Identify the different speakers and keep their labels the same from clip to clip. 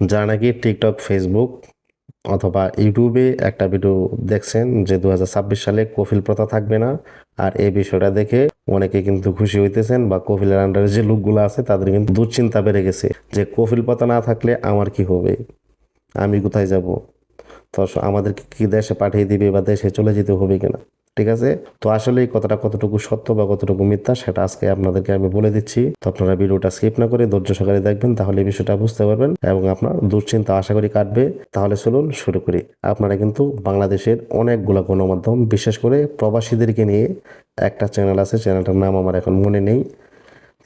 Speaker 1: যারা নাকি TikTok Facebook অথবা ইউটিউবে একটা ভিডিও দেখছেন যে দু হাজার ছাব্বিশ সালে কফিল প্রথা থাকবে না, আর এই বিষয়টা দেখে অনেকে কিন্তু খুশি হইতেছেন বা কফিলের আন্ডারে যে লোকগুলো আছে তাদের কিন্তু দুশ্চিন্তা বেড়ে গেছে যে কফিল প্রথা না থাকলে আমার কি হবে? আমি কোথায় যাব? তো আমাদেরকে কি দেশে পাঠিয়ে দিবে বা দেশে চলে যেতে হবে কিনা? ঠিক আছে? তো আসলে এই কথাটা কতটুকু সত্য বা কতটুকু মিথ্যা সেটা আজকে আপনাদেরকে আমি বলে দিচ্ছি। তো আপনারা ভিডিওটা স্কিপ না করে ধৈর্য সহকারে দেখবেন, তাহলে এই বিষয়টা বুঝতে পারবেন এবং আপনার দুশ্চিন্তা আশা করি কাটবে। তাহলে চলুন শুরু করি। আপনারা কিন্তু বাংলাদেশের অনেকগুলো গণমাধ্যম বিশেষ করে প্রবাসীদেরকে নিয়ে একটা চ্যানেল আছে, চ্যানেলটার নাম আমার এখন মনে নেই।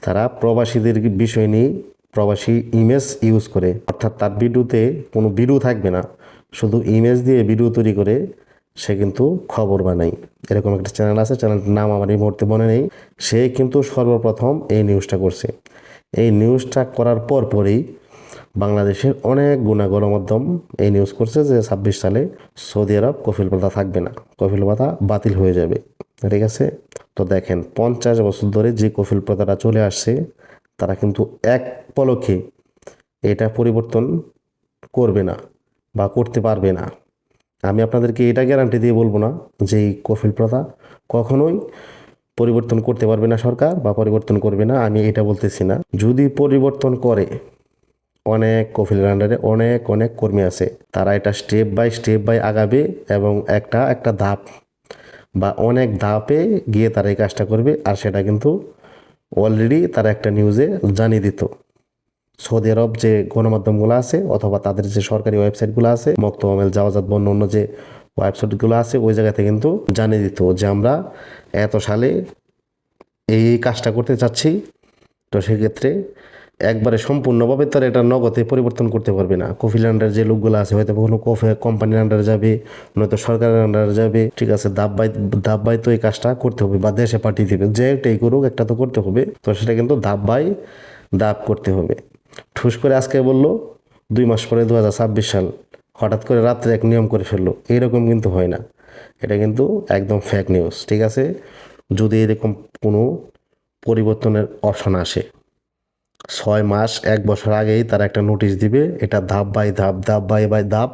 Speaker 1: তারা প্রবাসীদের বিষয় নিয়ে প্রবাসী ইমেজ ইউজ করে। অর্থাৎ তার ভিডিওতে কোনো ভিডিও থাকবে না। শুধু ইমেজ দিয়ে ভিডিও তৈরি করে সে কিন্তু খবর বানায় এরকম একটা চ্যানেল আছে, চ্যানেলটার নাম আমার এই মুহূর্তে মনে নেই। সে কিন্তু সর্বপ্রথম এই নিউজটা করছে। এই নিউজটা করার পর পরই বাংলাদেশের অনেক গুণা গণমাধ্যম এই নিউজ করছে যে ছাব্বিশ সালে সৌদি আরব কফিল প্রথা থাকবে না। কফিল প্রথা বাতিল হয়ে যাবে। ঠিক আছে? তো দেখেন, পঞ্চাশ বছর ধরে যে কফিল প্রথাটা চলে আসছে, তারা কিন্তু এক পলকে এটা পরিবর্তন করবে না বা করতে পারবে না। আমি আপনাদেরকে এটা গ্যারান্টি দিয়ে বলব না যে এই কফিল প্রথা কখনোই পরিবর্তন করতে পারবে না সরকার বা পরিবর্তন করবে না, আমি এটা বলতেছি না। যদি পরিবর্তন করে, অনেক কফিলের আন্ডারে অনেক অনেক কর্মী আছে, তারা এটা স্টেপ বাই স্টেপ বাই আগাবে এবং একটা একটা ধাপ বা অনেক ধাপে গিয়ে তারা এই কাজটা করবে, আর সেটা কিন্তু অলরেডি তারা একটা নিউজে জানিয়ে দিত। সৌদি আরব যে গণমাধ্যমগুলো আছে অথবা তাদের যে সরকারি ওয়েবসাইটগুলো আছে, মক্ত মক্তমেল জাওয়াজাত বন্য অন্য যে ওয়েবসাইটগুলো আছে, ওই জায়গাতে কিন্তু জানিয়ে দিত যে আমরা এত সালে এই কাজটা করতে চাচ্ছি। তো সেক্ষেত্রে একবারে সম্পূর্ণভাবে তার এটা নগদে পরিবর্তন করতে পারবে না। কফিল আন্ডার যে লোকগুলো আছে, হয়তো কোনো কফি কোম্পানির আন্ডারে যাবে, নয়তো সরকারের আন্ডারে যাবে। ঠিক আছে দাব্বাই দাব্বাই তো এই কাজটা করতে হবে বা দেশে পাঠিয়ে দেবে, যে একটাই করুক, একটা তো করতে হবে। তো সেটা কিন্তু দাব্বাই দাব করতে হবে। ঠুস করে আজকে বলল, দুই মাস পরে দু হাজার ছাব্বিশ সাল হঠাৎ করে রাত্রে এক নিয়ম করে ফেলল। এইরকম কিন্তু হয় না। এটা কিন্তু একদম ফেক নিউজ ঠিক আছে? যদি এরকম কোনো পরিবর্তনের অপশন আসে, ছয় মাস, এক বছর আগেই তারা একটা নোটিশ দিবে, এটা ধাপ বাই ধাপ ধাপ বাই বাই ধাপ,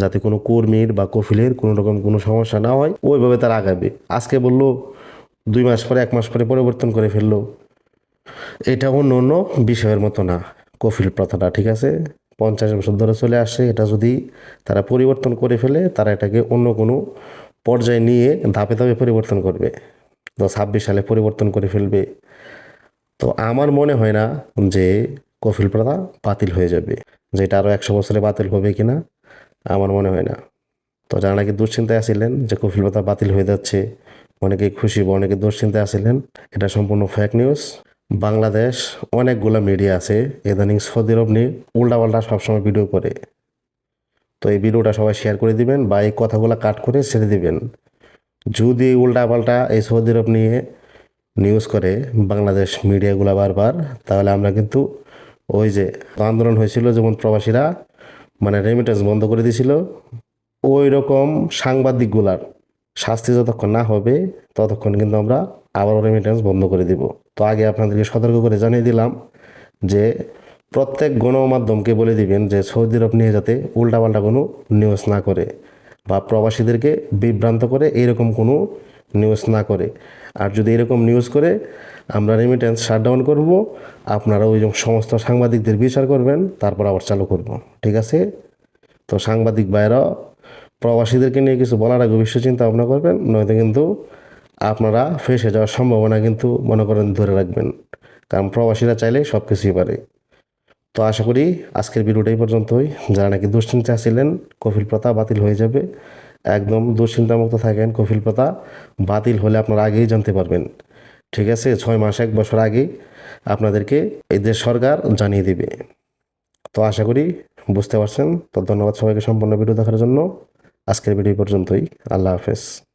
Speaker 1: যাতে কোনো কর্মীর বা কফিলের কোনো রকম কোনো সমস্যা না হয়, ওইভাবে তারা আগাবে। আজকে বলল, দুই মাস পরে, এক মাস পরে পরিবর্তন করে ফেলল। এটা অন্য অন্য বিষয়ের মতো না। কফিল প্রথাটা ঠিক আছে? পঞ্চাশ বছর ধরে চলে আসছে এটা যদি তারা পরিবর্তন করে ফেলে, তারা এটাকে অন্য কোনো পর্যায়ে নিয়ে ধাপে ধাপে পরিবর্তন করবে। তো ছাব্বিশ সালে পরিবর্তন করে ফেলবে। তো আমার মনে হয় না যে কফিল প্রথা বাতিল হয়ে যাবে যেটা আরও একশো বছরে বাতিল হবে কি না আমার মনে হয় না। তো যারা নাকি দুশ্চিন্তায় আসছিলেন যে কফিল প্রথা বাতিল হয়ে যাচ্ছে, অনেকেই খুশি বা অনেকে দুশ্চিন্তায় আসছিলেন এটা সম্পূর্ণ ফেক নিউজ বাংলাদেশ অনেকগুলো মিডিয়া আছে। ইদানিং সৌদি আরব নিয়ে উল্টাপাল্টা সবসময় ভিডিও করে। তো এই ভিডিওটা সবাই শেয়ার করে দিবেন বা এই কথাগুলো কাট করে ছেড়ে দিবেন। যদি উল্টাপাল্টা এই সৌদি আরব নিয়ে নিউজ করে বাংলাদেশ মিডিয়াগুলো বারবার, তাহলে আমরা কিন্তু ওই যে আন্দোলন হয়েছিল, যেমন প্রবাসীরা মানে রেমিটেন্স বন্ধ করে দিয়েছিল ওই রকম সাংবাদিকগুলার শাস্তি যতক্ষণ না হবে, ততক্ষণ কিন্তু আমরা আবারও রেমিটেন্স বন্ধ করে দিব। তো আগে আপনাদেরকে সতর্ক করে জানিয়ে দিলাম যে প্রত্যেক গণমাধ্যমকে বলে দিবেন যে সৌদি আরব নিয়ে যাতে উল্টাপাল্টা কোনো নিউজ না করে বা প্রবাসীদেরকে বিভ্রান্ত করে এরকম কোনো নিউজ না করে। আর যদি এরকম নিউজ করে, আমরা রেমিটেন্স শাটডাউন করব, আপনারা ওই সমস্ত সাংবাদিকদের বিচার করবেন, তারপর আবার চালু করব। ঠিক আছে? তো সাংবাদিক ভাইরা প্রবাসীদেরকে নিয়ে কিছু বলার আগে অবশ্যই চিন্তা ভাবনা করবেন, নয়তো কিন্তু আপনারা ফেসে যাওয়ার সম্ভাবনা কিন্তু মনে করেন ধরে রাখবেন। কারণ প্রবাসীরা চাইলে সব কিছুই পারে। তো আশা করি আজকের ভিডিওটা এই পর্যন্তই। যারা নাকি দুশ্চিন্তা ছিলেন, কফিল প্রথা বাতিল হয়ে যাবে। একদম দুশ্চিন্তামুক্ত থাকেন কফিল প্রথা বাতিল হলে আপনারা আগেই জানতে পারবেন। ঠিক আছে, ছয় মাস, এক বছর আগেই আপনাদেরকে এই দেশ সরকার জানিয়ে দিবে। তো আশা করি বুঝতে পারছেন। তো ধন্যবাদ সবাইকে সম্পূর্ণ ভিডিও দেখার জন্য। আজকের ভিডিও পর্যন্তই। আল্লাহ হাফেজ।